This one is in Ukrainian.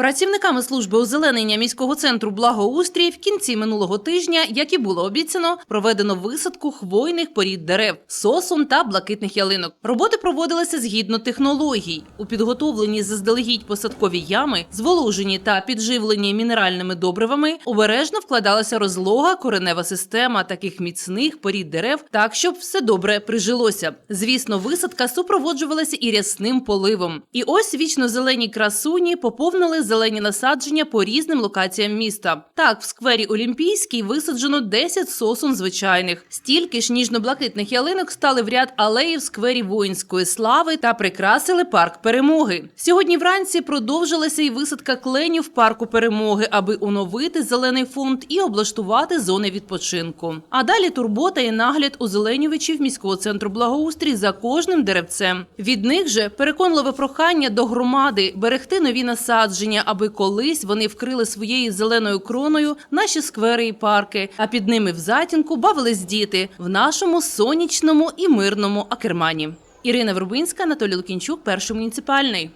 Працівниками служби озеленення міського центру благоустрій в кінці минулого тижня, як і було обіцяно, проведено висадку хвойних порід дерев, сосун та блакитних ялинок. Роботи проводилися згідно технологій. У підготовлені заздалегідь посадкові ями, зволожені та підживлені мінеральними добривами, обережно вкладалася розлога коренева система таких міцних порід дерев, так щоб все добре прижилося. Звісно, висадка супроводжувалася і рясним поливом. І ось вічно зелені красуні поповнили зелені насадження по різним локаціям міста. Так, в сквері Олімпійський висаджено 10 сосун звичайних. Стільки ж ніжно-блакитних ялинок стали в ряд алеї в сквері воїнської слави та прикрасили парк перемоги. Сьогодні вранці продовжилася і висадка кленів парку перемоги, аби оновити зелений фонд і облаштувати зони відпочинку. А далі турбота і нагляд озеленювачів міського центру благоустрій за кожним деревцем. Від них же переконливе прохання до громади берегти нові насадження, аби колись вони вкрили своєю зеленою кроною наші сквери і парки, а під ними в затінку бавились діти в нашому сонячному і мирному Акермані. Ірина Вербинська, Анатолій Лукінчук, перший муніципальний.